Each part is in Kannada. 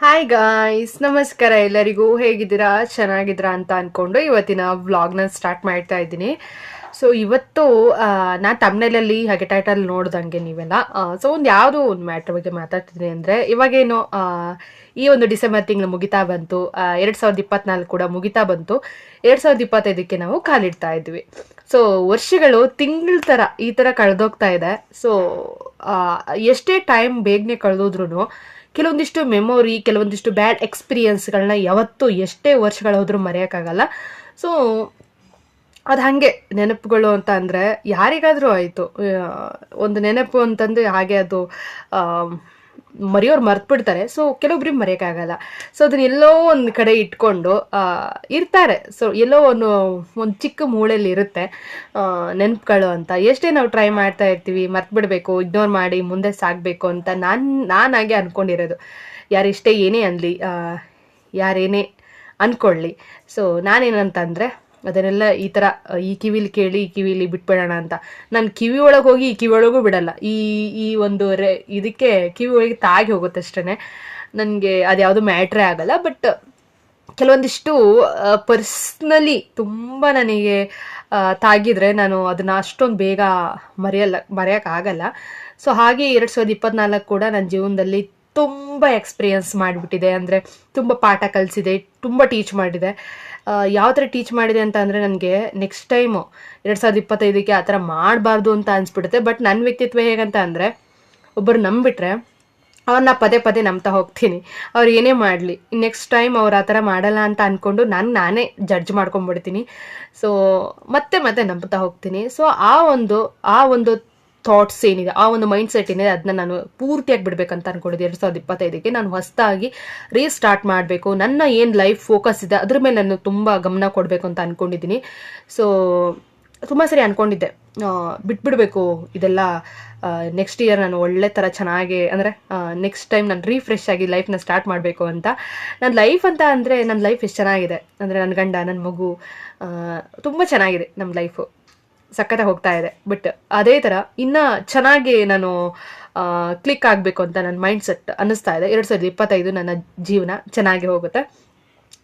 ಹಾಯ್ ಗಾಯ್ಸ್ ನಮಸ್ಕಾರ ಎಲ್ಲರಿಗೂ. ಹೇಗಿದ್ದೀರಾ? ಚೆನ್ನಾಗಿದ್ದೀರಾ ಅಂತ ಅಂದ್ಕೊಂಡು ಇವತ್ತಿನ ವ್ಲಾಗ್ನ ಸ್ಟಾರ್ಟ್ ಮಾಡ್ತಾ ಇದ್ದೀನಿ. ಸೊ ಇವತ್ತು ನಾನು ತಮ್ಮನೇಲಲ್ಲಿ ಹಾಗೆ ಟೈಟಲ್ ನೋಡ್ದಂಗೆ ನೀವೆಲ್ಲ ಸೊ ಒಂದು ಯಾವುದೋ ಒಂದು ಮ್ಯಾಟ್ರ್ ಬಗ್ಗೆ ಮಾತಾಡ್ತಿದ್ದೀನಿ ಅಂದರೆ, ಇವಾಗೇನು ಈ ಒಂದು ಡಿಸೆಂಬರ್ ತಿಂಗಳು ಮುಗಿತಾ ಬಂತು. ಎರಡು ಸಾವಿರದ ಇಪ್ಪತ್ನಾಲ್ಕು ಕೂಡ ಮುಗಿತಾ ಬಂತು. ಎರಡು ಸಾವಿರದ ಇಪ್ಪತ್ತೈದಕ್ಕೆ ನಾವು ಕಾಲಿಡ್ತಾ ಇದ್ವಿ. ಸೊ ವರ್ಷಗಳು ತಿಂಗಳ ಥರ ಈ ಥರ ಕಳೆದೋಗ್ತಾ ಇದೆ. ಸೊ ಎಷ್ಟೇ ಟೈಮ್ ಬೇಗನೆ ಕಳೆದೋದ್ರೂ ಕೆಲವೊಂದಿಷ್ಟು ಮೆಮೊರಿ ಕೆಲವೊಂದಿಷ್ಟು ಬ್ಯಾಡ್ ಎಕ್ಸ್ಪೀರಿಯೆನ್ಸ್ಗಳನ್ನ ಯಾವತ್ತೂ ಎಷ್ಟೇ ವರ್ಷಗಳು ಹೋದರೂ ಮರೆಯೋಕ್ಕಾಗಲ್ಲ. ಸೊ ಅದು ಹಾಗೆ ನೆನಪುಗಳು ಅಂತ ಅಂದರೆ ಯಾರಿಗಾದರೂ ಆಯಿತು. ಒಂದು ನೆನಪು ಅಂತಂದು ಹಾಗೆ ಅದು ಆ, ಮರ್ತು ಬಿಡ್ತಾರೆ ಸೊ ಕೆಲವೊಬ್ರಿಗೆ ಮರೆಯೋಕ್ಕಾಗಲ್ಲ. ಸೊ ಅದನ್ನ ಎಲ್ಲೋ ಒಂದು ಕಡೆ ಇಟ್ಕೊಂಡು ಇರ್ತಾರೆ. ಸೊ ಎಲ್ಲೋ ಒಂದು ಒಂದು ಚಿಕ್ಕ ಮೂಳೆಯಲ್ಲಿ ಇರುತ್ತೆ. ನೆನಪುಗಳು ಅಂತ. ಎಷ್ಟೇ ನಾವು ಟ್ರೈ ಮಾಡ್ತಾ ಇರ್ತೀವಿ ಮರ್ತ್ಬಿಡ್ಬೇಕು ಇಗ್ನೋರ್ ಮಾಡಿ ಮುಂದೆ ಸಾಗಬೇಕು ಅಂತ ನಾನು ನಾನಾಗೆ ಅಂದ್ಕೊಂಡಿರೋದು ಇಷ್ಟೇ ಏನೇ ಅನ್ನಲಿ ಯಾರೇನೇ ಅಂದ್ಕೊಳ್ಳಿ ಸೊ ನಾನೇನಂತಂದರೆ ಅದನ್ನೆಲ್ಲ ಈ ಥರ ಈ ಕಿವಿಲಿ ಕೇಳಿ, ಈ ಕಿವಿಲಿ ಬಿಟ್ಬಿಡೋಣ ಅಂತ. ನಾನು ಕಿವಿ ಒಳಗೆ ಹೋಗಿ ಈ ಕಿವಿ ಒಳಗೂ ಬಿಡಲ್ಲ. ಈ ಈ ಒಂದು ರೆ, ಇದಕ್ಕೆ ಕಿವಿ ಒಳಗೆ ತಾಗಿ ಹೋಗುತ್ತೆ ಅಷ್ಟೇ ನನಗೆ ಅದು ಯಾವುದೂ ಮ್ಯಾಟ್ರೇ ಆಗಲ್ಲ, ಬಟ್ ಕೆಲವೊಂದಿಷ್ಟು ಪರ್ಸ್ನಲಿ ತುಂಬ ನನಗೆ ತಾಗಿದ್ರೆ ನಾನು ಅದನ್ನು ಅಷ್ಟೊಂದು ಬೇಗ ಮರೆಯಲ್ಲ ಮರೆಯೋಕ್ಕಾಗಲ್ಲ ಸೊ ಹಾಗೆ ಎರಡು ಸಾವಿರದ ಇಪ್ಪತ್ನಾಲ್ಕು ಕೂಡ ನನ್ನ ಜೀವನದಲ್ಲಿ ತುಂಬ ಎಕ್ಸ್ಪೀರಿಯನ್ಸ್ ಮಾಡಿಬಿಟ್ಟಿದೆ. ಅಂದರೆ ತುಂಬ ಪಾಠ ಕಲಿಸಿದೆ, ತುಂಬ ಟೀಚ್ ಮಾಡಿದೆ. ಯಾವ ಥರ ಟೀಚ್ ಮಾಡಿದೆ ಅಂತ ಅಂದರೆ ನನಗೆ ನೆಕ್ಸ್ಟ್ ಟೈಮು ಎರಡು ಸಾವಿರದ ಇಪ್ಪತ್ತೈದಕ್ಕೆ ಆ ಥರ ಮಾಡಬಾರ್ದು ಅಂತ ಅನಿಸ್ಬಿಡುತ್ತೆ. ಬಟ್ ನನ್ನ ವ್ಯಕ್ತಿತ್ವ ಹೇಗಂತ ಅಂದರೆ ಒಬ್ಬರು ನಂಬಿಟ್ರೆ ಅವ್ರನ್ನ ಪದೇ ಪದೇ ನಂಬ್ತಾ ಹೋಗ್ತೀನಿ. ಅವ್ರು ಏನೇ ಮಾಡಲಿ ನೆಕ್ಸ್ಟ್ ಟೈಮ್ ಅವ್ರು ಆ ಥರ ಮಾಡಲ್ಲ ಅಂತ ಅಂದ್ಕೊಂಡು ನಾನು ನಾನೇ ಜಡ್ಜ್ ಮಾಡ್ಕೊಂಡ್ಬಿಡ್ತೀನಿ ಸೊ ಮತ್ತೆ ಮತ್ತೆ ನಂಬ್ತಾ ಹೋಗ್ತೀನಿ. ಸೊ ಆ ಒಂದು ಆ ಒಂದು ಥಾಟ್ಸ್ ಏನಿದೆ, ಆ ಒಂದು ಮೈಂಡ್ ಸೆಟ್ ಏನಿದೆ ಅದನ್ನ ನಾನು ಪೂರ್ತಿಯಾಗಿ ಬಿಡಬೇಕಂತ ಅನ್ಕೊಂಡಿದ್ದೆ. ಎರಡು ಸಾವಿರದ ಇಪ್ಪತ್ತೈದಕ್ಕೆ ನಾನು ಹೊಸದಾಗಿ ರೀಸ್ಟಾರ್ಟ್ ಮಾಡಬೇಕು. ನನ್ನ ಏನು ಲೈಫ್ ಫೋಕಸ್ ಇದೆ, ಅದ್ರ ಮೇಲೆ ನಾನು ತುಂಬ ಗಮನ ಕೊಡಬೇಕು ಅಂತ ಅಂದ್ಕೊಂಡಿದ್ದೀನಿ ಸೊ ತುಂಬ ಸರಿ ಅಂದ್ಕೊಂಡಿದ್ದೆ ಬಿಟ್ಬಿಡಬೇಕು ಇದೆಲ್ಲ. ನೆಕ್ಸ್ಟ್ ಇಯರ್ ನಾನು ಒಳ್ಳೆ ಥರ ಚೆನ್ನಾಗಿ, ಅಂದರೆ ನೆಕ್ಸ್ಟ್ ಟೈಮ್ ನಾನು ರೀಫ್ರೆಶ್ ಆಗಿ ಲೈಫ್ನ ಸ್ಟಾರ್ಟ್ ಮಾಡಬೇಕು ಅಂತ. ನನ್ನ ಲೈಫ್ ಅಂತ ಅಂದರೆ ನನ್ನ ಲೈಫ್ ಎಷ್ಟು ಚೆನ್ನಾಗಿದೆ? ಅಂದರೆ ನನ್ನ ಗಂಡ ನನ್ನ ಮಗು ತುಂಬ ಚೆನ್ನಾಗಿದೆ ನಮ್ಮ ಲೈಫು ಸಖತ್ತಾಗಿ ಹೋಗ್ತಾ ಇದೆ. ಬಟ್ ಅದೇ ಥರ ಇನ್ನೂ ಚೆನ್ನಾಗಿ ನಾನು ಕ್ಲಿಕ್ ಆಗಬೇಕು ಅಂತ ನನ್ನ ಮೈಂಡ್ ಸೆಟ್ ಅನ್ನಿಸ್ತಾ ಇದೆ. ಎರಡು ಸಾವಿರದ ಇಪ್ಪತ್ತೈದು ನನ್ನ ಜೀವನ ಚೆನ್ನಾಗಿ ಹೋಗುತ್ತೆ.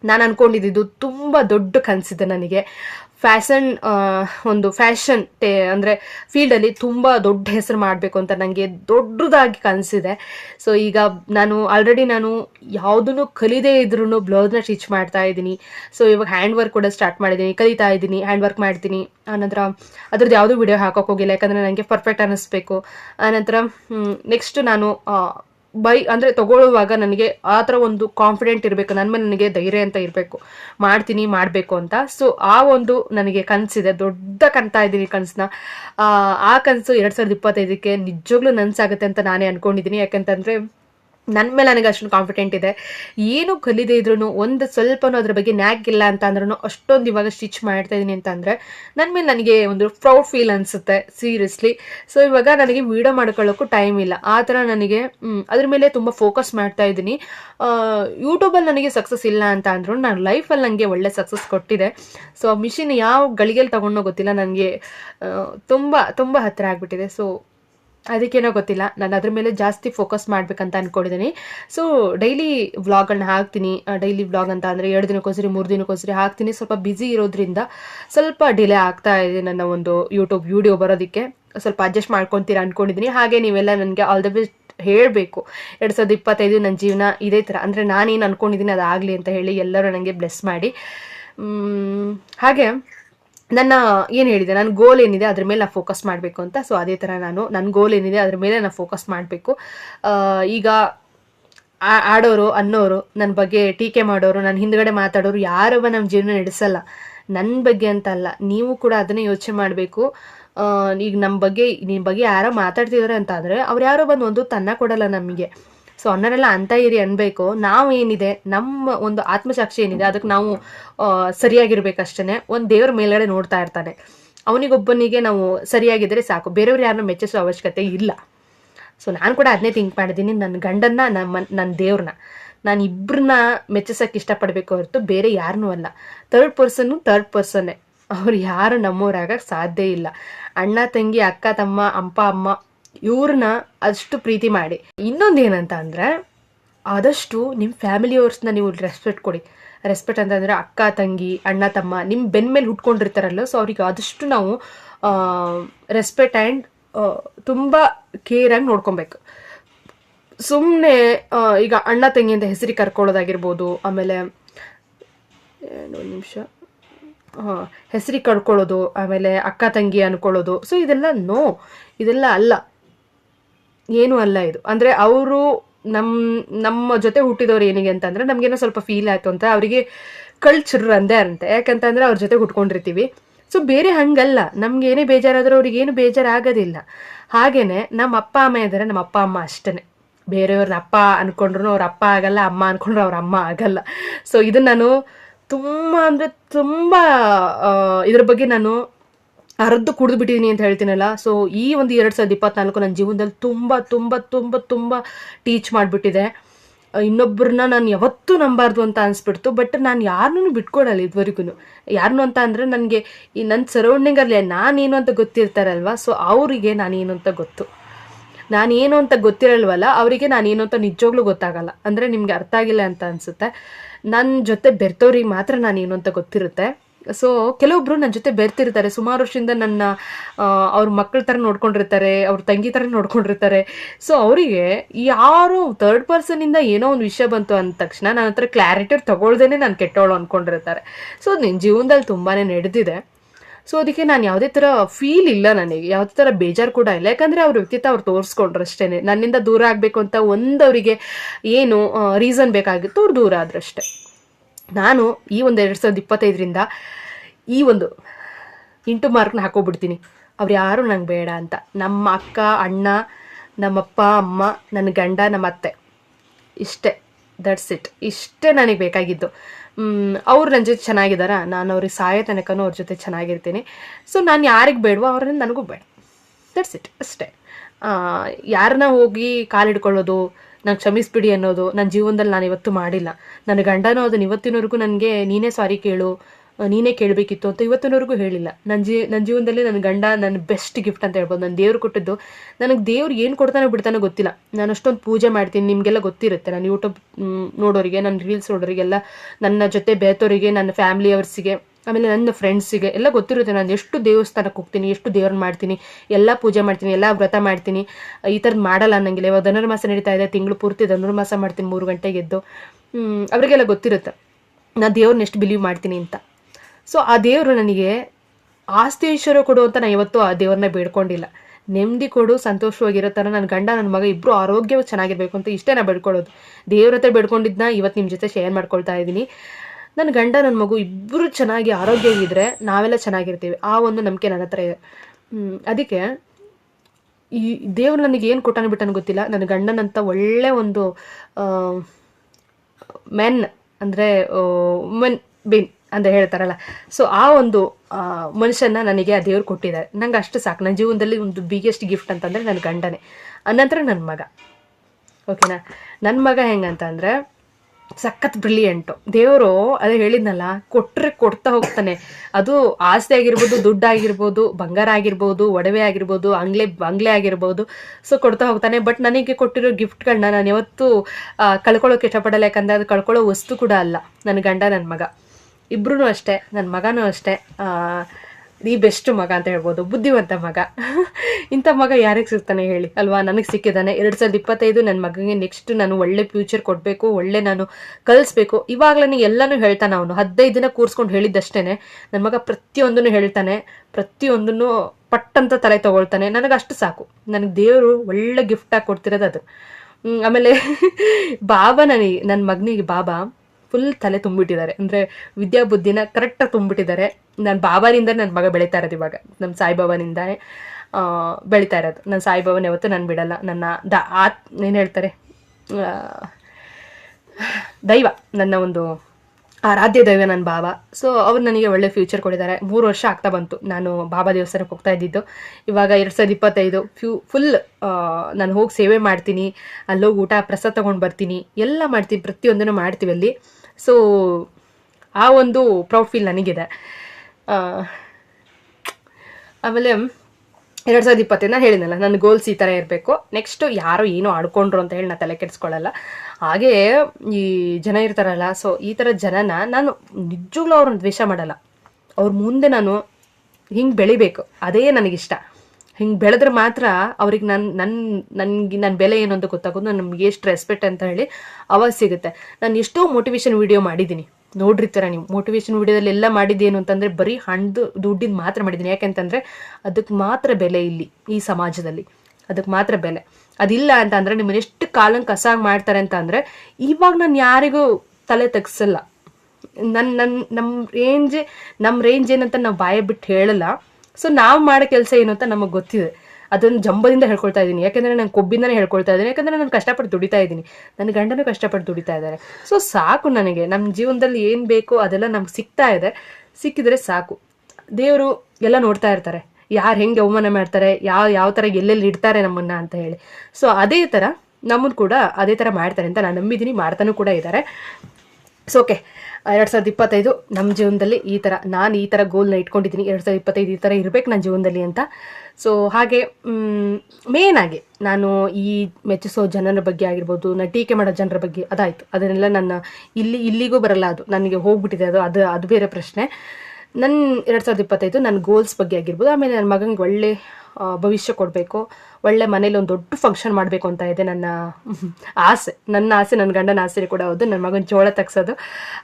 ನಾನು ಅನ್ಕೊಂಡಿದ್ದು ತುಂಬ ದೊಡ್ಡ ಕನಸಿದೆ ನನಗೆ. ಫ್ಯಾಷನ್ ಒಂದು ಫ್ಯಾಷನ್ ಟೇ, ಅಂದರೆ ಫೀಲ್ಡಲ್ಲಿ ತುಂಬ ದೊಡ್ಡ ಹೆಸರು ಮಾಡಬೇಕು ಅಂತ ನನಗೆ ದೊಡ್ಡದಾಗಿ ಕನಸಿದೆ. ಸೊ ಈಗ ನಾನು ಆಲ್ರೆಡಿ ನಾನು ಯಾವುದನ್ನು ಕಲಿದೇ ಇದ್ರೂ ಬ್ಲೌಸ್ನ ಸ್ಟಿಚ್ ಮಾಡ್ತಾ ಇದ್ದೀನಿ. ಸೊ ಇವಾಗ ಹ್ಯಾಂಡ್ ವರ್ಕ್ ಕೂಡ ಸ್ಟಾರ್ಟ್ ಮಾಡಿದ್ದೀನಿ, ಕಲಿತಾ ಇದ್ದೀನಿ ಹ್ಯಾಂಡ್ ವರ್ಕ್ ಮಾಡ್ತೀನಿ. ಆನಂತರ ಅದ್ರದ್ದು ಯಾವುದೂ ವಿಡಿಯೋ ಹಾಕೋಕೆ ಹೋಗಿಲ್ಲ, ಯಾಕಂದರೆ ನನಗೆ ಪರ್ಫೆಕ್ಟ್ ಅನ್ನಿಸ್ಬೇಕು. ಆನಂತರ ನೆಕ್ಸ್ಟ್ ನಾನು ಬೈ ಅಂದರೆ ತಗೊಳ್ಳುವಾಗ ನನಗೆ ಆ ಥರ ಒಂದು ಕಾನ್ಫಿಡೆಂಟ್ ಇರಬೇಕು. ನನ್ನ ಮೇಲೆ ನನಗೆ ಧೈರ್ಯ ಅಂತ ಇರಬೇಕು. ಮಾಡ್ತೀನಿ, ಮಾಡಬೇಕು ಅಂತ. ಸೊ ಆ ಒಂದು ನನಗೆ ಕನಸಿದೆ. ದೊಡ್ಡ ಕನ್ತಾ ಇದ್ದೀನಿ ಕನಸನ್ನ. ಆ ಕನಸು ಎರಡು ಸಾವಿರದ ಇಪ್ಪತ್ತೈದಕ್ಕೆ ನಿಜವಾಗ್ಲೂ ನನಸಾಗುತ್ತೆ ಅಂತ ನಾನೇ ಅಂದ್ಕೊಂಡಿದ್ದೀನಿ ಯಾಕಂತಂದರೆ ನನ್ನ ಮೇಲೆ ನನಗೆ ಅಷ್ಟೊಂದು ಕಾನ್ಫಿಡೆಂಟ್ ಇದೆ. ಏನು ಕಲಿದೇ ಇದ್ರೂ ಒಂದು ಸ್ವಲ್ಪನೂ ಅದ್ರ ಬಗ್ಗೆ ನ್ಯಾಕ್ ಇಲ್ಲ ಅಂತ ಅಂದ್ರೂ ಅಷ್ಟೊಂದು ಇವಾಗ ಸ್ಟಿಚ್ ಮಾಡ್ತಾ ಇದ್ದೀನಿ ಅಂತ ಅಂದರೆ ನನ್ನ ಮೇಲೆ ನನಗೆ ಒಂದು ಪ್ರೌಡ್ ಫೀಲ್ ಅನಿಸುತ್ತೆ ಸೀರಿಯಸ್ಲಿ ಸೊ ಇವಾಗ ನನಗೆ ವಿಡಿಯೋ ಮಾಡ್ಕೊಳ್ಳೋಕ್ಕೂ ಟೈಮ್ ಇಲ್ಲ. ಆ ಥರ ನನಗೆ ಅದ್ರ ಮೇಲೆ ತುಂಬ ಫೋಕಸ್ ಮಾಡ್ತಾ ಇದ್ದೀನಿ ಯೂಟ್ಯೂಬಲ್ಲಿ ನನಗೆ ಸಕ್ಸಸ್ ಇಲ್ಲ ಅಂತ ಅಂದ್ರೂ ನಾನು ಲೈಫಲ್ಲಿ ನನಗೆ ಒಳ್ಳೆ ಸಕ್ಸಸ್ ಕೊಟ್ಟಿದೆ. ಸೊ ಆ ಮಿಷಿನ್ ಯಾವ ಗಳಿಗೆಯಲ್ಲಿ ತಗೊಂಡೋ ಗೊತ್ತಿಲ್ಲ. ನನಗೆ ತುಂಬ ತುಂಬ ಹತ್ತಿರ ಆಗಿಬಿಟ್ಟಿದೆ. ಸೊ ಅದಕ್ಕೇನೋ ಗೊತ್ತಿಲ್ಲ. ನಾನು ಅದ್ರ ಮೇಲೆ ಜಾಸ್ತಿ ಫೋಕಸ್ ಮಾಡಬೇಕಂತ ಅಂದ್ಕೊಂಡಿದ್ದೀನಿ ಸೊ ಡೈಲಿ ವ್ಲಾಗನ್ನ ಹಾಕ್ತೀನಿ. ಡೈಲಿ ವ್ಲಾಗ್ ಅಂತ ಅಂದರೆ ಎರಡು ದಿನಕ್ಕೋಸರಿ ಮೂರು ದಿನಕ್ಕೋಸರಿ ಹಾಕ್ತೀನಿ. ಸ್ವಲ್ಪ ಬ್ಯುಸಿ ಇರೋದ್ರಿಂದ ಸ್ವಲ್ಪ ಡಿಲೇ ಆಗ್ತಾ ಇದೆ ನನ್ನ ಒಂದು ಯೂಟ್ಯೂಬ್ ವಿಡಿಯೋ ಬರೋದಕ್ಕೆ. ಸ್ವಲ್ಪ ಅಡ್ಜಸ್ಟ್ ಮಾಡ್ಕೊತೀರಾ ಅಂದ್ಕೊಂಡಿದ್ದೀನಿ ಹಾಗೆ ನೀವೆಲ್ಲ ನನಗೆ ಆಲ್ ದ ಬೆಸ್ಟ್ ಹೇಳಬೇಕು. ಎರಡು ಸಾವಿರದ ಇಪ್ಪತ್ತೈದು ನನ್ನ ಜೀವನ ಇದೇ ಥರ. ಅಂದರೆ ನಾನೇನು ಅಂದ್ಕೊಂಡಿದ್ದೀನಿ ಅದಾಗಲಿ ಅಂತ ಹೇಳಿ ಎಲ್ಲರೂ ನನಗೆ ಬ್ಲೆಸ್ ಮಾಡಿ. ಹಾಗೆ. ನನ್ನ, ಏನು ಹೇಳಿದೆ ನನ್ನ ಗೋಲ್ ಏನಿದೆ, ಅದ್ರ ಮೇಲೆ ನಾನು ಫೋಕಸ್ ಮಾಡಬೇಕು ಅಂತ. ಸೊ ಅದೇ ಥರ ನಾನು ನನ್ನ ಗೋಲ್ ಏನಿದೆ, ಅದ್ರ ಮೇಲೆ ನಾನು ಫೋಕಸ್ ಮಾಡಬೇಕು. ಈಗ ಆಡೋರು, ಅನ್ನೋರು ನನ್ನ ಬಗ್ಗೆ ಟೀಕೆ ಮಾಡೋರು ನನ್ನ ಹಿಂದ್ಗಡೆ ಮಾತಾಡೋರು ಯಾರೊಬ್ಬ ನಮ್ಮ ಜೀವನ ನಡೆಸಲ್ಲ. ನನ್ನ ಬಗ್ಗೆ ಅಂತ ಅಲ್ಲ, ನೀವು ಕೂಡ ಅದನ್ನೇ ಯೋಚನೆ ಮಾಡಬೇಕು. ಈಗ ನಮ್ಮ ಬಗ್ಗೆ ನಿಮ್ಮ ಬಗ್ಗೆ ಯಾರೋ ಮಾತಾಡ್ತಿದ್ದಾರೆ ಅಂತ ಅವ್ರು ಯಾರೋ ಬಂದು ಒಂದು ತನ್ನ ಕೊಡಲ್ಲ ನಮಗೆ. ಸೊ ಅನ್ನೋರೆಲ್ಲ ಅಂತ ಇರಿ ಅನ್ಬೇಕು. ನಾವು ಏನಿದೆ, ನಮ್ಮ ಒಂದು ಆತ್ಮಸಾಕ್ಷಿ ಏನಿದೆ ಅದಕ್ಕೆ ನಾವು ಸರಿಯಾಗಿರ್ಬೇಕಷ್ಟೇ ಒಂದು ದೇವ್ರ ಮೇಲ್ಗಡೆ ನೋಡ್ತಾ ಇರ್ತಾನೆ. ಅವನಿಗೊಬ್ಬನಿಗೆ ನಾವು ಸರಿಯಾಗಿದ್ದರೆ ಸಾಕು. ಬೇರೆಯವ್ರು ಯಾರನ್ನ ಮೆಚ್ಚಿಸೋ ಅವಶ್ಯಕತೆ ಇಲ್ಲ. ಸೊ ನಾನು ಕೂಡ ಅದನ್ನೇ ಥಿಂಕ್ ಮಾಡಿದ್ದೀನಿ ನನ್ನ ಗಂಡನ್ನ, ನಮ್ಮ ನನ್ನ ದೇವ್ರನ್ನ ನಾನು ಇಬ್ಬರನ್ನ ಮೆಚ್ಚಿಸೋಕೆ ಇಷ್ಟಪಡಬೇಕು ಹೊರತು ಬೇರೆ ಯಾರನ್ನೂ ಅಲ್ಲ. ಥರ್ಡ್ ಪರ್ಸನ್ನು ಥರ್ಡ್ ಪರ್ಸನ್ನೇ ಅವ್ರು ಯಾರು ನಮ್ಮವ್ರಾಗಕ್ಕೆ ಸಾಧ್ಯ ಇಲ್ಲ. ಅಣ್ಣ, ತಂಗಿ, ಅಕ್ಕ, ತಮ್ಮ, ಅಪ್ಪ, ಅಮ್ಮ ಇವ್ರನ್ನ ಅಷ್ಟು ಪ್ರೀತಿ ಮಾಡಿ. ಇನ್ನೊಂದು ಏನಂತ ಅಂದರೆ, ಆದಷ್ಟು ನಿಮ್ಮ ಫ್ಯಾಮಿಲಿಯವ್ರನ್ನ ನೀವು ರೆಸ್ಪೆಕ್ಟ್ ಕೊಡಿ. ರೆಸ್ಪೆಕ್ಟ್ ಅಂತಂದರೆ ಅಕ್ಕ, ತಂಗಿ, ಅಣ್ಣ, ತಮ್ಮ ನಿಮ್ಮ ಬೆನ್ನ ಮೇಲೆ ಹುಟ್ಕೊಂಡಿರ್ತಾರಲ್ಲ ಸೊ ಅವ್ರಿಗೆ ಆದಷ್ಟು ನಾವು ರೆಸ್ಪೆಕ್ಟ್ ಆ್ಯಂಡ್ ತುಂಬ ಕೇರಾಗಿ ನೋಡ್ಕೊಬೇಕು. ಸುಮ್ಮನೆ ಈಗ ಅಣ್ಣ, ತಂಗಿ ಅಂತ ಹೆಸರಿಗೆ ಕರ್ಕೊಳ್ಳೋದಾಗಿರ್ಬೋದು, ಆಮೇಲೆ ಒಂದು ನಿಮಿಷ. ಹೆಸರಿಗೆ ಕರ್ಕೊಳ್ಳೋದು, ಆಮೇಲೆ ಅಕ್ಕ, ತಂಗಿ ಅನ್ಕೊಳ್ಳೋದು ಸೊ ಇದೆಲ್ಲ ನೋ ಇದೆಲ್ಲ ಅಲ್ಲ. ಏನೂ ಅಲ್ಲ ಇದು. ಅಂದರೆ ಅವರು ನಮ್ಮ ನಮ್ಮ ಜೊತೆ ಹುಟ್ಟಿದವ್ರು ಏನಿಗೆ ಅಂತಂದರೆ ನಮಗೇನೋ ಸ್ವಲ್ಪ ಫೀಲ್ ಆಯಿತು ಅಂತ ಅವರಿಗೆ ಕಳ್ಚರ್ ಅಂದೇ ಅಂತೆ. ಯಾಕಂತಂದರೆ ಅವ್ರ ಜೊತೆ ಹುಟ್ಕೊಂಡಿರ್ತೀವಿ. ಸೊ ಬೇರೆ ಹಂಗಲ್ಲ. ನಮ್ಗೆ ಏನೇ ಬೇಜಾರಾದರೂ ಅವ್ರಿಗೆ ಏನು ಬೇಜಾರಾಗೋದಿಲ್ಲ. ಹಾಗೇನೆ ನಮ್ಮ ಅಪ್ಪ, ಅಮ್ಮ ಇದ್ದಾರೆ, ನಮ್ಮ ಅಪ್ಪ, ಅಮ್ಮ ಅಷ್ಟೇ ಬೇರೆಯವ್ರನ್ನ ಅಪ್ಪ ಅನ್ಕೊಂಡ್ರು ಅವ್ರ ಅಪ್ಪ ಆಗಲ್ಲ, ಅಮ್ಮ ಅನ್ಕೊಂಡ್ರು ಅವ್ರ ಅಮ್ಮ ಆಗಲ್ಲ. ಸೊ ಇದನ್ನ ನಾನು ತುಂಬ ಅಂದರೆ ತುಂಬ ಇದ್ರ ಬಗ್ಗೆ ನಾನು ಅರ್ಧ ಕುಡಿದು ಬಿಟ್ಟಿದ್ದೀನಿ ಅಂತ ಹೇಳ್ತೀನಲ್ಲ ಸೊ ಈ ಒಂದು ಎರಡು ಸಾವಿರದ ಇಪ್ಪತ್ನಾಲ್ಕು ನನ್ನ ಜೀವನದಲ್ಲಿ ತುಂಬ ತುಂಬ ತುಂಬ ತುಂಬ ಟೀಚ್ ಮಾಡಿಬಿಟ್ಟಿದೆ. ಇನ್ನೊಬ್ಬರನ್ನ ನಾನು ಯಾವತ್ತೂ ನಂಬಾರ್ದು ಅಂತ ಅನಿಸ್ಬಿಡ್ತು ಬಟ್ ನಾನು ಯಾರನ್ನೂ ಬಿಟ್ಕೊಡಲ್ಲ ಇದುವರೆಗೂ ಯಾರನ್ನು ಅಂತ ಅಂದರೆ ನನಗೆ ಈ ನನ್ನ ಸರೌಂಡಿಂಗಲ್ಲಿ ನಾನೇನು ಅಂತ ಗೊತ್ತಿರ್ತಾರಲ್ವ ಸೊ ಅವರಿಗೆ ನಾನೇನು ಅಂತ ಗೊತ್ತು. ನಾನೇನು ಅಂತ ಗೊತ್ತಿರಲ್ವಲ್ಲ, ಅವರಿಗೆ ನಾನೇನು ಅಂತ ನಿಜವಾಗ್ಲೂ ಗೊತ್ತಾಗಲ್ಲ. ಅಂದರೆ ನಿಮಗೆ ಅರ್ಥ ಆಗಿಲ್ಲ ಅಂತ ಅನಿಸುತ್ತೆ. ನನ್ನ ಜೊತೆ ಬೆರ್ತವ್ರಿಗೆ ಮಾತ್ರ ನಾನೇನು ಅಂತ ಗೊತ್ತಿರುತ್ತೆ. ಸೊ ಕೆಲವೊಬ್ರು ನನ್ನ ಜೊತೆ ಬೆರ್ತಿರ್ತಾರೆ. ಸುಮಾರು ವರ್ಷದಿಂದ ನನ್ನ ಅವ್ರ ಮಕ್ಕಳ ಥರ ನೋಡ್ಕೊಂಡಿರ್ತಾರೆ, ಅವ್ರ ತಂಗಿ ಥರ ನೋಡ್ಕೊಂಡಿರ್ತಾರೆ. ಸೊ ಅವರಿಗೆ ಯಾರು ಥರ್ಡ್ ಪರ್ಸನಿಂದ ಏನೋ ಒಂದು ವಿಷಯ ಬಂತು ಅಂದ ತಕ್ಷಣ ನನ್ನ ಹತ್ರ ಕ್ಲಾರಿಟಿ ತಗೊಳ್ದೇನೆ ನಾನು ಕೆಟ್ಟವಳು ಅಂದ್ಕೊಂಡಿರ್ತಾರೆ ಸೊ ನಿನ್ನ ಜೀವನದಲ್ಲಿ ತುಂಬಾ ನಡೆದಿದೆ. ಸೊ ಅದಕ್ಕೆ ನಾನು ಯಾವುದೇ ಥರ ಫೀಲ್ ಇಲ್ಲ ನನಗೆ. ಯಾವುದೇ ಥರ ಬೇಜಾರು ಕೂಡ ಇಲ್ಲ. ಯಾಕಂದರೆ ಅವ್ರ ವ್ಯಕ್ತಿತ್ವ ಅವ್ರು ತೋರಿಸ್ಕೊಂಡ್ರು ಅಷ್ಟೇ ನನ್ನಿಂದ ದೂರ ಆಗಬೇಕು ಅಂತ ಒಂದು ಅವರಿಗೆ ಏನು ರೀಸನ್ ಬೇಕಾಗಿತ್ತು, ಅವ್ರು ದೂರ ಆದ್ರಷ್ಟೇ. ನಾನು ಈ ಒಂದು ಎರಡು ಸಾವಿರದ ಇಪ್ಪತ್ತೈದರಿಂದ ಈ ಒಂದು ಇಂಟು ಮಾರ್ಕ್ನ ಹಾಕೋಬಿಡ್ತೀನಿ. ಅವ್ರು ಯಾರು ನಂಗೆ ಬೇಡ ಅಂತ. ನಮ್ಮ ಅಕ್ಕ, ಅಣ್ಣ, ನಮ್ಮಪ್ಪ, ಅಮ್ಮ ನನ್ನ ಗಂಡ, ನಮ್ಮ ಅತ್ತೆ. ಇಷ್ಟೇ. ದಟ್ಸ್ ಇಟ್ ಇಷ್ಟೇ ನನಗೆ ಬೇಕಾಗಿದ್ದು. ಅವ್ರು ನನ್ನ ಜೊತೆ ಚೆನ್ನಾಗಿದ್ದಾರಾ? ನಾನು ಅವ್ರಿಗೆ ಸಾಯೋ ತನಕನೂ ಅವ್ರ ಜೊತೆ ಚೆನ್ನಾಗಿರ್ತೀನಿ. ಸೊ ನಾನು ಯಾರಿಗೆ ಬೇಡವೋ ಅವ್ರನ್ನ ನನಗೂ ಬೇಡ. ದಟ್ಸ್ ಇಟ್ ಅಷ್ಟೇ. ಯಾರನ್ನ ಹೋಗಿ ಕಾಲಿಡ್ಕೊಳ್ಳೋದು ನಂಗೆ ಕ್ಷಮಿಸ್ಬಿಡಿ ಅನ್ನೋದು ನನ್ನ ಜೀವನದಲ್ಲಿ ನಾನು ಇವತ್ತು ಮಾಡಿಲ್ಲ. ನನ್ನ ಗಂಡನೂ ಅದನ್ನು ಇವತ್ತಿನವರೆಗೂ ನನಗೆ, ನೀನೇ ಸಾರಿ ಕೇಳು ನೀನೇ ಕೇಳಬೇಕಿತ್ತು ಅಂತ ಇವತ್ತಿನವರೆಗೂ ಹೇಳಿಲ್ಲ. ನನ್ನ ಜೀ ನನ್ನ ಜೀವನದಲ್ಲಿ ನನ್ನ ಗಂಡ ನನ್ನ ಬೆಸ್ಟ್ ಗಿಫ್ಟ್ ಅಂತ ಹೇಳ್ಬೋದು. ನನ್ನ ದೇವ್ರು ಕೊಟ್ಟಿದ್ದು, ನನಗೆ ದೇವ್ರು ಏನು ಕೊಡ್ತಾನೆ ಬಿಡ್ತಾನೆ ಗೊತ್ತಿಲ್ಲ. ನಾನು ಅಷ್ಟೊಂದು ಪೂಜೆ ಮಾಡ್ತೀನಿ, ನಿಮಗೆಲ್ಲ ಗೊತ್ತಿರುತ್ತೆ. ನಾನು ಯೂಟ್ಯೂಬ್ ನೋಡೋರಿಗೆ ನನ್ನ ರೀಲ್ಸ್ ನೋಡೋರಿಗೆಲ್ಲ, ನನ್ನ ಜೊತೆ ಬೇತೋರಿಗೆ ನನ್ನ ಫ್ಯಾಮಿಲಿಯವ್ರಿಸಿಗೆ ಆಮೇಲೆ ನನ್ನ ಫ್ರೆಂಡ್ಸಿಗೆ ಎಲ್ಲ ಗೊತ್ತಿರುತ್ತೆ, ನಾನು ಎಷ್ಟು ದೇವಸ್ಥಾನಕ್ಕೆ ಹೋಗ್ತೀನಿ, ಎಷ್ಟು ದೇವ್ರನ್ನ ಮಾಡ್ತೀನಿ, ಎಲ್ಲ ಪೂಜೆ ಮಾಡ್ತೀನಿ, ಎಲ್ಲ ವ್ರತ ಮಾಡ್ತೀನಿ. ಈ ಥರದ್ದು ಮಾಡಲ್ಲ ಅನ್ನಂಗಿಲ್ಲ. ಇವಾಗ ಧನುರ್ಮಾಸ ನಡೀತಾ ಇದೆ, ತಿಂಗಳು ಪೂರ್ತಿ ಧನುರ್ಮಾಸ ಮಾಡ್ತೀನಿ, ಮೂರು ಗಂಟೆಗೆ ಎದ್ದು ಅವರಿಗೆಲ್ಲ ಗೊತ್ತಿರುತ್ತೆ ನಾನು ದೇವ್ರನ್ನ ಎಷ್ಟು ಬಿಲೀವ್ ಮಾಡ್ತೀನಿ ಅಂತ. ಸೊ ಆ ದೇವರು ನನಗೆ ಆಸ್ತಿ ಐಶ್ವರ್ಯ ಕೊಡು ಅಂತ ನಾನು ಇವತ್ತು ಆ ದೇವ್ರನ್ನ ಬೇಡ್ಕೊಂಡಿಲ್ಲ. ನೆಮ್ಮದಿ ಕೊಡು, ಸಂತೋಷವಾಗಿರೋ ಥರ ನನ್ನ ಗಂಡ, ನನ್ನ ಮಗ ಇಬ್ಬರು ಆರೋಗ್ಯವಾಗಿ ಚೆನ್ನಾಗಿರ್ಬೇಕು ಅಂತ ಇಷ್ಟೇ ನಾನು ಬೇಡ್ಕೊಳ್ಳೋದು. ದೇವ್ರ ಹತ್ರ ಬೇಡ್ಕೊಂಡಿದ್ದನ್ನ ಇವತ್ತು ನಿಮ್ಮ ಜೊತೆ ಶೇರ್ ಮಾಡ್ಕೊಳ್ತಾ ಇದ್ದೀನಿ. ನನ್ನ ಗಂಡ, ನನ್ನ ಮಗು ಇಬ್ಬರು ಚೆನ್ನಾಗಿ ಆರೋಗ್ಯ ಇದ್ದರೆ ನಾವೆಲ್ಲ ಚೆನ್ನಾಗಿರ್ತೀವಿ. ಆ ಒಂದು ನಂಬಿಕೆ ನನ್ನ ಹತ್ರ ಇದೆ. ಅದಕ್ಕೆ ಈ ದೇವ್ರು ನನಗೆ ಏನು ಕೊಟ್ಟಾನ ಬಿಟ್ಟನು ಗೊತ್ತಿಲ್ಲ. ನನ್ನ ಗಂಡನಂತ ಒಳ್ಳೆ ಒಂದು ಮೆನ್ ಅಂದರೆ ಮೆನ್ ಬಿನ್ ಅಂತ ಹೇಳ್ತಾರಲ್ಲ. ಸೊ ಆ ಒಂದು ಮನುಷ್ಯನ ನನಗೆ ಆ ದೇವ್ರು ಕೊಟ್ಟಿದ್ದಾರೆ. ನಂಗೆ ಅಷ್ಟು ಸಾಕು. ನನ್ನ ಜೀವನದಲ್ಲಿ ಒಂದು ಬಿಗ್ಗೆಸ್ಟ್ ಗಿಫ್ಟ್ ಅಂತಂದರೆ ನನ್ನ ಗಂಡನೇ. ಅನಂತರ ನನ್ನ ಮಗ. ಓಕೆನಾ ನನ್ನ ಮಗ ಹೆಂಗಂತಂದರೆ ಸಖತ್ ಬ್ರಿಲಿಯಂಟು ದೇವರು ಅದೇ ಹೇಳಿದ್ನಲ್ಲ ಕೊಟ್ಟರೆ ಕೊಡ್ತಾ ಹೋಗ್ತಾನೆ. ಅದು ಆಸ್ತಿ ಆಗಿರ್ಬೋದು, ದುಡ್ಡು ಆಗಿರ್ಬೋದು, ಬಂಗಾರ ಆಗಿರ್ಬೋದು, ಒಡವೆ ಆಗಿರ್ಬೋದು ಅಂಗ್ಲೆ ಬಂಗ್ಲೆ ಆಗಿರ್ಬೋದು ಸೊ ಕೊಡ್ತಾ ಹೋಗ್ತಾನೆ. ಬಟ್ ನನಗೆ ಕೊಟ್ಟಿರೋ ಗಿಫ್ಟ್ಗಳನ್ನ ನಾನು ಯಾವತ್ತೂ ಕಳ್ಕೊಳ್ಳೋಕೆ ಇಷ್ಟಪಡಲ್ಲ. ಯಾಕಂದರೆ ಅದು ಕಳ್ಕೊಳ್ಳೋ ವಸ್ತು ಕೂಡ ಅಲ್ಲ. ನನ್ನ ಗಂಡ ನನ್ನ ಮಗ. ಇಬ್ಬರೂ ಅಷ್ಟೇ ನನ್ನ ಮಗನೂ ಅಷ್ಟೇ. ಈ ಬೆಸ್ಟ್ ಮಗ ಅಂತ ಹೇಳ್ಬೋದು, ಬುದ್ಧಿವಂತ ಮಗ. ಇಂಥ ಮಗ ಯಾರಿಗೆ ಸಿಗ್ತಾನೆ ಹೇಳಿ? ಅಲ್ವಾ? ನನಗೆ ಸಿಕ್ಕಿದ್ದಾನೆ. ಎರಡು ಸಾವಿರದ ಇಪ್ಪತ್ತೈದು ನನ್ನ ಮಗನಿಗೆ ನೆಕ್ಸ್ಟ್ ನಾನು ಒಳ್ಳೆ ಫ್ಯೂಚರ್ ಕೊಡಬೇಕು, ಒಳ್ಳೆ ನಾನು ಕಲಿಸ್ಬೇಕು. ಇವಾಗಲೇ ಎಲ್ಲನೂ ಹೇಳ್ತಾನೆ ಅವನು. ಹದಿನೈದು ದಿನ ಕೂರಿಸ್ಕೊಂಡು ಹೇಳಿದ್ದಷ್ಟೇ ನನ್ನ ಮಗ ಪ್ರತಿಯೊಂದನ್ನು ಹೇಳ್ತಾನೆ. ಪ್ರತಿಯೊಂದನ್ನು ಪಟ್ಟಂತ ತಲೆ ತೊಗೊಳ್ತಾನೆ. ನನಗೆ ಅಷ್ಟು ಸಾಕು. ನನಗೆ ದೇವರು ಒಳ್ಳೆ ಗಿಫ್ಟಾಗಿ ಕೊಡ್ತಿರೋದು ಅದು. ಆಮೇಲೆ ಬಾಬಾ ನನಗೆ ನನ್ನ ಮಗನಿಗೆ ಬಾಬಾ ಫುಲ್ ತಲೆ ತುಂಬಿಟ್ಟಿದ್ದಾರೆ. ಅಂದರೆ ವಿದ್ಯಾಬುದ್ಧಿನ ಕರೆಕ್ಟಾಗಿ ತುಂಬಿಟ್ಟಿದ್ದಾರೆ. ನನ್ನ ಬಾಬಾನಿಂದ ನನ್ನ ಮಗ ಬೆಳೀತಾ ಇರೋದು ಇವಾಗ. ನಮ್ಮ ಸಾಯಿಬಾಬಾನಿಂದಾನೇ ಬೆಳೀತಾ ಇರೋದು. ನನ್ನ ಸಾಯಿಬಾಬಾನ ಯಾವತ್ತೂ ನಾನು ಬಿಡಲ್ಲ. ನನ್ನ ದ ಆತ್ ಏನು ಹೇಳ್ತಾರೆ? ದೈವ, ನನ್ನ ಒಂದು ಆರಾಧ್ಯ ದೈವ ನನ್ನ ಬಾಬಾ. ಸೊ ಅವ್ರು ನನಗೆ ಒಳ್ಳೆ ಫ್ಯೂಚರ್ ಕೊಟ್ಟಿದ್ದಾರೆ. ಮೂರು ವರ್ಷ ಆಗ್ತಾ ಬಂತು. ನಾನು ಬಾಬಾ ದೇವಸ್ಥಾನಕ್ಕೆ ಹೋಗ್ತಾ ಇದ್ದಿದ್ದು. ಇವಾಗ ಎರಡು ಸಾವಿರದ ಇಪ್ಪತ್ತೈದು, ಫ್ಯೂ ಫುಲ್ ನಾನು ಹೋಗಿ ಸೇವೆ ಮಾಡ್ತೀನಿ. ಅಲ್ಲೋಗಿ ಊಟ, ಪ್ರಸಾದ ತೊಗೊಂಡು ಬರ್ತೀನಿ. ಎಲ್ಲ ಮಾಡ್ತೀನಿ. ಪ್ರತಿಯೊಂದನ್ನು ಮಾಡ್ತೀವಿ ಅಲ್ಲಿ. ಸೊ ಆ ಒಂದು ಪ್ರೌಡ್ ಫೀಲ್ ನನಗಿದೆ ಆಮೇಲೆ ಎರಡು ಸಾವಿರದ ಇಪ್ಪತ್ತೈದು ನಾನು ಹೇಳಿದ್ನಲ್ಲ, ನನ್ನ ಗೋಲ್ಸ್ ಈ ಥರ ಇರಬೇಕು. ನೆಕ್ಸ್ಟು ಯಾರು ಏನೋ ಆಡ್ಕೊಂಡ್ರು ಅಂತ ಹೇಳಿ ನಾನು ತಲೆ ಕೆಡಿಸ್ಕೊಳ್ಳಲ್ಲ ಹಾಗೇ ಈ ಜನ ಇರ್ತಾರಲ್ಲ ಸೊ ಈ ಥರ ಜನನ ನಾನು ನಿಜವಾಗ್ಲೂ ಅವ್ರನ್ನ ದ್ವೇಷ ಮಾಡಲ್ಲ. ಅವ್ರ ಮುಂದೆ ನಾನು ಹಿಂಗೆ ಬೆಳಿಬೇಕು. ಅದೇ ನನಗಿಷ್ಟ. ಹಿಂಗೆ ಬೆಳೆದ್ರೆ ಮಾತ್ರ ಅವ್ರಿಗೆ ನನ್ನ ನನ್ನ ನನಗೆ ನನ್ನ ಬೆಲೆ ಏನು ಅಂತ ಗೊತ್ತಾಗೋದು ನಮ್ಗೆ ಎಷ್ಟು ರೆಸ್ಪೆಕ್ಟ್ ಅಂತ ಹೇಳಿ ಅವಾಗ ಸಿಗುತ್ತೆ. ನಾನು ಎಷ್ಟೋ ಮೋಟಿವೇಶನ್ ವಿಡಿಯೋ ಮಾಡಿದ್ದೀನಿ. ನೋಡಿರ್ತೀರ ನೀವು. ಮೋಟಿವೇಶನ್ ವಿಡಿಯೋದಲ್ಲಿ ಎಲ್ಲ ಮಾಡಿದ್ದೇನು ಅಂತಂದರೆ ಬರೀ ಹಣ್ಣು ದುಡ್ಡಿನ ಮಾತ್ರ ಮಾಡಿದ್ದೀನಿ. ಯಾಕೆಂತಂದರೆ ಅದಕ್ಕೆ ಮಾತ್ರ ಬೆಲೆ ಇಲ್ಲಿ ಈ ಸಮಾಜದಲ್ಲಿ. ಅದಕ್ಕೆ ಮಾತ್ರ ಬೆಲೆ. ಅದಿಲ್ಲ ಅಂತ ಅಂದರೆ ನಿಮ್ಮನ್ನ ಎಷ್ಟು ಕಾಲಂಗೆ ಕಸ ಮಾಡ್ತಾರೆ ಅಂತ ಅಂದರೆ ಇವಾಗ ನಾನು ಯಾರಿಗೂ ತಲೆ ತೆಗ್ಸಲ್ಲ. ನನ್ನ ನನ್ನ ನಮ್ಮ ರೇಂಜ್ ನಮ್ಮ ರೇಂಜ್ ಏನಂತ ನಾವು ಬಾಯ ಬಿಟ್ಟು ಹೇಳಲ್ಲ. ಸೊ ನಾವು ಮಾಡೋ ಕೆಲಸ ಏನು ಅಂತ ನಮಗೆ ಗೊತ್ತಿದೆ. ಅದನ್ನು ಜಂಬದಿಂದ ಹೇಳ್ಕೊಳ್ತಾ ಇದ್ದೀನಿ. ಯಾಕಂದರೆ ನಾನು ಕೊಬ್ಬಿಂದನೇ ಹೇಳ್ಕೊಳ್ತಾ ಇದ್ದೀನಿ. ಯಾಕಂದರೆ ನಾನು ಕಷ್ಟಪಟ್ಟು ದುಡಿತಾ ಇದ್ದೀನಿ. ನನ್ನ ಗಂಡನೂ ಕಷ್ಟಪಟ್ಟು ದುಡಿತಾ ಇದ್ದಾರೆ. ಸೊ ಸಾಕು ನನಗೆ. ನಮ್ಮ ಜೀವನದಲ್ಲಿ ಏನು ಬೇಕೋ ಅದೆಲ್ಲ ನಮ್ಗೆ ಸಿಗ್ತಾ ಇದೆ. ಸಿಕ್ಕಿದ್ರೆ ಸಾಕು. ದೇವರು ಎಲ್ಲ ನೋಡ್ತಾ ಇರ್ತಾರೆ. ಯಾರು ಹೆಂಗೆ ಅವಮಾನ ಮಾಡ್ತಾರೆ, ಯಾವ ಯಾವ ಥರ ಎಲ್ಲೆಲ್ಲಿ ಇಡ್ತಾರೆ ನಮ್ಮನ್ನು ಅಂತ ಹೇಳಿ. ಸೊ ಅದೇ ಥರ ನಮ್ಮನ್ನು ಕೂಡ ಅದೇ ಥರ ಮಾಡ್ತಾರೆ ಅಂತ ನಾನು ನಂಬಿದ್ದೀನಿ. ಮಾಡ್ತಾನೂ ಕೂಡ ಇದ್ದಾರೆ. ಸೊ ಓಕೆ ಎರಡು ಸಾವಿರದ ಇಪ್ಪತ್ತೈದು ನಮ್ಮ ಜೀವನದಲ್ಲಿ ಈ ಥರ ನಾನು ಈ ಥರ ಗೋಲ್ನ ಇಟ್ಕೊಂಡಿದ್ದೀನಿ, ಎರಡು ಸಾವಿರದ ಇಪ್ಪತ್ತೈದು ಈ ಥರ ಇರಬೇಕು ನನ್ನ ಜೀವನದಲ್ಲಿ ಅಂತ. ಸೊ ಹಾಗೆ ಮೇನ್ ಆಗಿ ನಾನು ಈ ಮೆಚ್ಚಿಸೋ ಜನರ ಬಗ್ಗೆ ಆಗಿರ್ಬೋದು ನಾನು ಟೀಕೆ ಮಾಡೋ ಜನರ ಬಗ್ಗೆ ಅದಾಯಿತು. ಅದನ್ನೆಲ್ಲ ನನ್ನ ಇಲ್ಲಿ, ಇಲ್ಲಿಗೂ ಬರಲ್ಲ ಅದು. ನನಗೆ ಹೋಗ್ಬಿಟ್ಟಿದೆ ಅದು ಅದು ಅದು ಬೇರೆ ಪ್ರಶ್ನೆ. ನನ್ನ ಎರಡು ಸಾವಿರದ ಇಪ್ಪತ್ತೈದು ನನ್ನ ಗೋಲ್ಸ್ ಬಗ್ಗೆ ಆಗಿರ್ಬೋದು, ಆಮೇಲೆ ನನ್ನ ಮಗನಿಗೆ ಒಳ್ಳೆ ಭವಿಷ್ಯ ಕೊಡಬೇಕು. ಒಳ್ಳೆ ಮನೇಲಿ ಒಂದು ದೊಡ್ಡ ಫಂಕ್ಷನ್ ಮಾಡಬೇಕು ಅಂತ ಇದೆ ನನ್ನ, ಆಸೆ. ನನ್ನ ಆಸೆ ನನ್ನ ಗಂಡನ ಆಸೆ ಕೂಡ ಹೌದು ನನ್ನ ಮಗನ ಜೋಳ ತಗ್ಸೋದು.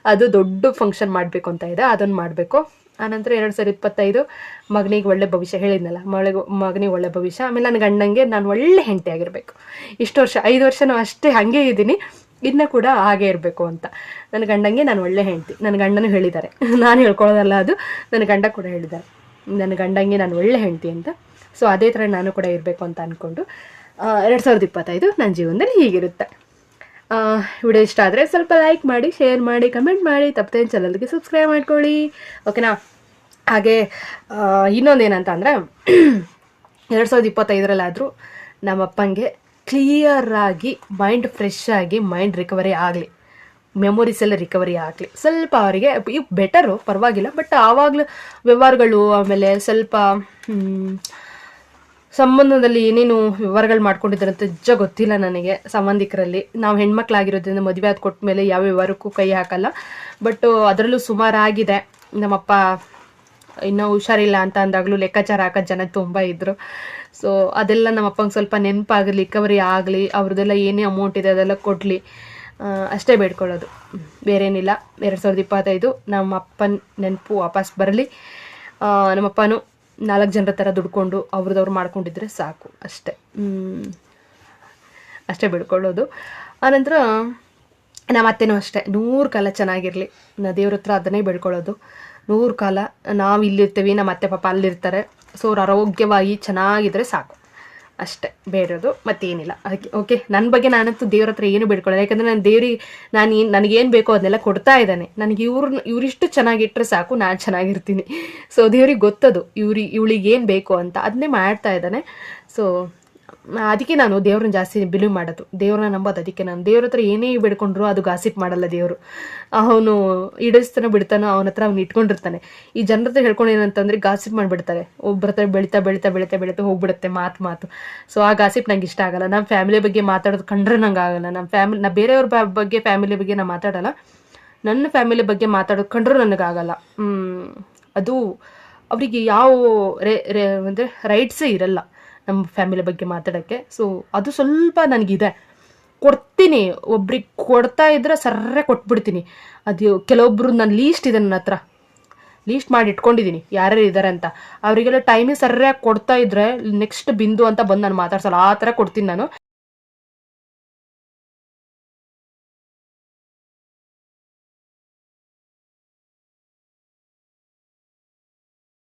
ಅದು ದೊಡ್ಡ ಫಂಕ್ಷನ್ ಮಾಡಬೇಕು ಅಂತ ಇದೆ. ಅದನ್ನು ಮಾಡಬೇಕು. ಆನಂತರ ಎರಡು ಸಾವಿರದ ಇಪ್ಪತ್ತೈದು ಮಗನಿಗೆ ಒಳ್ಳೆ ಭವಿಷ್ಯ ಹೇಳಿದ್ನಲ್ಲ ಮಳೆಗೆ ಮಗನಿಗೆ ಒಳ್ಳೆ ಭವಿಷ್ಯ. ಆಮೇಲೆ ನನ್ನ ಗಂಡಂಗೆ ನಾನು ಒಳ್ಳೆ ಹೆಂಡತಿ ಆಗಿರಬೇಕು. ಇಷ್ಟು ವರ್ಷ, ಐದು ವರ್ಷನೂ ಅಷ್ಟೇ ಹಾಗೆ ಇದ್ದೀನಿ. ಇನ್ನು ಕೂಡ ಹಾಗೆ ಇರಬೇಕು ಅಂತ. ನನ್ನ ಗಂಡಂಗೆ ನಾನು ಒಳ್ಳೆ ಹೆಂಡತಿ. ನನ್ನ ಗಂಡನೂ ಹೇಳಿದ್ದಾರೆ. ನಾನು ಹೇಳ್ಕೊಳ್ಳೋದಲ್ಲ ಅದು. ನನ್ನ ಗಂಡ ಕೂಡ ಹೇಳಿದ್ದಾರೆ. ನನ್ನ ಗಂಡಂಗೆ ನಾನು ಒಳ್ಳೆ ಹೆಂಡತಿ ಅಂತ ಸೊ ಅದೇ ಥರ ನಾನು ಕೂಡ ಇರಬೇಕು ಅಂತ ಅಂದ್ಕೊಂಡು ಎರಡು ಸಾವಿರದ ಇಪ್ಪತ್ತೈದು ನನ್ನ ಜೀವನದಲ್ಲಿ ಹೀಗಿರುತ್ತೆ. ವಿಡಿಯೋ ಇಷ್ಟ ಆದರೆ ಸ್ವಲ್ಪ ಲೈಕ್ ಮಾಡಿ ಶೇರ್ ಮಾಡಿ ಕಮೆಂಟ್ ಮಾಡಿ, ತಪ್ಪದೆ ಚಾನಲ್ಗೆ ಸಬ್ಸ್ಕ್ರೈಬ್ ಮಾಡ್ಕೊಳ್ಳಿ. ಓಕೆನಾ ಹಾಗೆ ಇನ್ನೊಂದು ಇನ್ನೊಂದೇನಂತ ಅಂದರೆ, ಎರಡು ಸಾವಿರದ ಇಪ್ಪತ್ತೈದರಲ್ಲಾದರೂ ನಮ್ಮಪ್ಪಂಗೆ ಕ್ಲಿಯರಾಗಿ ಮೈಂಡ್ ಫ್ರೆಶ್ ಆಗಿ ಮೈಂಡ್ ರಿಕವರಿ ಆಗಲಿ. ಮೆಮೊರೀಸ್ ಎಲ್ಲ ರಿಕವರಿ ಆಗಲಿ. ಸ್ವಲ್ಪ ಅವರಿಗೆ ಬೆಟರು ಪರವಾಗಿಲ್ಲ ಬಟ್ ಆವಾಗಲೂ ವ್ಯವಹಾರಗಳು, ಆಮೇಲೆ ಸ್ವಲ್ಪ ಸಂಬಂಧದಲ್ಲಿ ಏನೇನು ವ್ಯವಹಾರಗಳು ಮಾಡ್ಕೊಂಡಿದ್ದಾರೆ ಅಂತ ನಿಜ ಗೊತ್ತಿಲ್ಲ ನನಗೆ ಸಂಬಂಧಿಕರಲ್ಲಿ. ನಾವು ಹೆಣ್ಮಕ್ಳಾಗಿರೋದ್ರಿಂದ ಮದುವೆ ಆದ ಕೊಟ್ಟ ಮೇಲೆ ಯಾವ ವ್ಯವಹಾರಕ್ಕೂ ಕೈ ಹಾಕಲ್ಲ. ಬಟ್ ಅದರಲ್ಲೂ ಸುಮಾರಾಗಿದೆ ನಮ್ಮಪ್ಪ ಇನ್ನೂ ಹುಷಾರಿಲ್ಲ ಅಂತ ಅಂದಾಗಲೂ ಲೆಕ್ಕಾಚಾರ ಹಾಕೋ ಜನ ತುಂಬ ಇದ್ದರು ಸೊ ಅದೆಲ್ಲ ನಮ್ಮ ಅಪ್ಪಂಗೆ ಸ್ವಲ್ಪ ನೆನಪಾಗಲಿ ರಿಕವರಿ ಆಗಲಿ, ಅವ್ರದ್ದೆಲ್ಲ ಏನೇ ಅಮೌಂಟ್ ಇದೆ ಅದೆಲ್ಲ ಕೊಡಲಿ. ಅಷ್ಟೇ ಬೇಡ್ಕೊಳ್ಳೋದು. ಬೇರೇನಿಲ್ಲ. ಎರಡು ಸಾವಿರದ ಇಪ್ಪತ್ತೈದು ನಮ್ಮ ಅಪ್ಪನ ನೆನಪು ವಾಪಸ್ ಬರಲಿ. ನಮ್ಮಪ್ಪನೂ ನಾಲ್ಕು ಜನರ ಥರ ದುಡ್ಕೊಂಡು ಅವ್ರದವ್ರು ಮಾಡ್ಕೊಂಡಿದ್ರೆ ಸಾಕು, ಅಷ್ಟೇ. ಅಷ್ಟೇ ಬಿಡ್ಕೊಳ್ಳೋದು. ಆನಂತರ ನಮ್ಮ ಅತ್ತೆನೂ ಅಷ್ಟೇ, ನೂರು ಕಾಲ ಚೆನ್ನಾಗಿರಲಿ. ನಾ ದೇವ್ರ ಹತ್ರ ಅದನ್ನೇ ಬೆಳ್ಕೊಳ್ಳೋದು ನೂರು ಕಾಲ ನಾವು ಇಲ್ಲಿರ್ತೀವಿ ನಮ್ಮ ಅತ್ತೆ ಪಾಪ ಅಲ್ಲಿರ್ತಾರೆ. ಸೊ ಅವ್ರು ಆರೋಗ್ಯವಾಗಿ ಚೆನ್ನಾಗಿದ್ರೆ ಸಾಕು. ಅಷ್ಟೇ ಬೇಡೋದು ಮತ್ತೇನಿಲ್ಲ. ಅದಕ್ಕೆ ಓಕೆ ನನ್ನ ಬಗ್ಗೆ ನಾನಂತೂ ದೇವ್ರ ಹತ್ರ ಏನು ಬಿಡ್ಕೊಳ್ಳೋದು ಯಾಕಂದರೆ ನಾನು ದೇವ್ರಿಗೆ, ನಾನು ಏನು, ನನಗೇನು ಬೇಕೋ ಅದನ್ನೆಲ್ಲ ಕೊಡ್ತಾ ಇದ್ದಾನೆ. ನನಗೆ ಇವ್ರನ್ನ ಇವರಿಷ್ಟು ಚೆನ್ನಾಗಿಟ್ಟರೆ ಸಾಕು, ನಾನು ಚೆನ್ನಾಗಿರ್ತೀನಿ. ಸೊ ದೇವ್ರಿಗೆ ಗೊತ್ತದು, ಇವ್ರಿ ಇವಳಿಗೆ ಏನು ಬೇಕು ಅಂತ. ಅದನ್ನೇ ಮಾಡ್ತಾ ಇದ್ದಾನೆ. ಸೊ ಅದಕ್ಕೆ ನಾನು ದೇವ್ರನ್ನ ಜಾಸ್ತಿ ಬಿಲೀವ್ ಮಾಡೋದು. ದೇವ್ರನ್ನ ನಂಬೋದು ಅದಕ್ಕೆ ನಾನು. ದೇವ್ರ ಹತ್ರ ಏನೇ ಬಿಡ್ಕೊಂಡ್ರು ಅದು ಗಾಸಿಪ್ ಮಾಡಲ್ಲ ದೇವರು. ಅವನು ಇಡಿಸ್ತಾನೋ ಬಿಡ್ತಾನೋ ಅವನ ಹತ್ರ ಅವ್ನು ಇಟ್ಕೊಂಡಿರ್ತಾನೆ. ಈ ಜನರ ಹತ್ರ ಹೇಳ್ಕೊಂಡು ಏನಂತಂದ್ರೆ ಗಾಸಿಪ್ ಮಾಡಿಬಿಡ್ತಾರೆ. ಒಬ್ಬರ ಹತ್ರ ಬೆಳಿತಾ ಬೆಳಿತಾ ಬೆಳಿತಾ ಬೆಳಿತಾ ಹೋಗ್ಬಿಡುತ್ತೆ ಮಾತು ಮಾತು. ಸೊ ಆ ಗಾಸಿಪ್ ನಂಗೆ ಇಷ್ಟ ಆಗಲ್ಲ. ನಮ್ಮ ಫ್ಯಾಮಿಲಿ ಬಗ್ಗೆ ಮಾತಾಡೋದು ಕಂಡ್ರೆ ನಂಗೆ ಆಗಲ್ಲ. ನಮ್ಮ ಫ್ಯಾಮಿಲಿ ನಾ ಬೇರೆಯವ್ರ ಬಗ್ಗೆ ಫ್ಯಾಮಿಲಿ ಬಗ್ಗೆ ನಾನು ಮಾತಾಡಲ್ಲ. ನನ್ನ ಫ್ಯಾಮಿಲಿ ಬಗ್ಗೆ ಮಾತಾಡೋದು ಕಂಡ್ರೂ ನನಗಾಗಲ್ಲ ಅದು ಅವರಿಗೆ ಯಾವ ರೇ ರೇ, ಅಂದರೆ ರೈಟ್ಸೇ ಇರಲ್ಲ. ನಮ್ಮ ಫ್ಯಾಮಿಲಿ ಬಗ್ಗೆ ಮಾತಾಡೋಕ್ಕೆ. ಸೊ ಅದು ಸ್ವಲ್ಪ ನನಗಿದೆ. ಕೊಡ್ತೀನಿ. ಒಬ್ರಿಗೆ ಕೊಡ್ತಾ ಇದ್ರೆ ಸರ್ರೆ ಕೊಟ್ಬಿಡ್ತೀನಿ. ಅದು ಕೆಲವೊಬ್ರು ನನ್ನ ಲೀಸ್ಟ್ ಇದೆ ನನ್ನ ಹತ್ರ. ಲೀಸ್ಟ್ ಮಾಡಿ ಇಟ್ಕೊಂಡಿದ್ದೀನಿ ಯಾರ್ಯಾರು ಇದ್ದಾರೆ ಅಂತ. ಅವರಿಗೆಲ್ಲ ಟೈಮಿಗೆ ಸರ್ಯಾಗಿ ಕೊಡ್ತಾ ಇದ್ರೆ ನೆಕ್ಸ್ಟ್ ಬಿಂದು ಅಂತ ಬಂದು ನಾನು ಮಾತಾಡ್ಸಲ್ಲ. ಆ ಥರ ಕೊಡ್ತೀನಿ ನಾನು.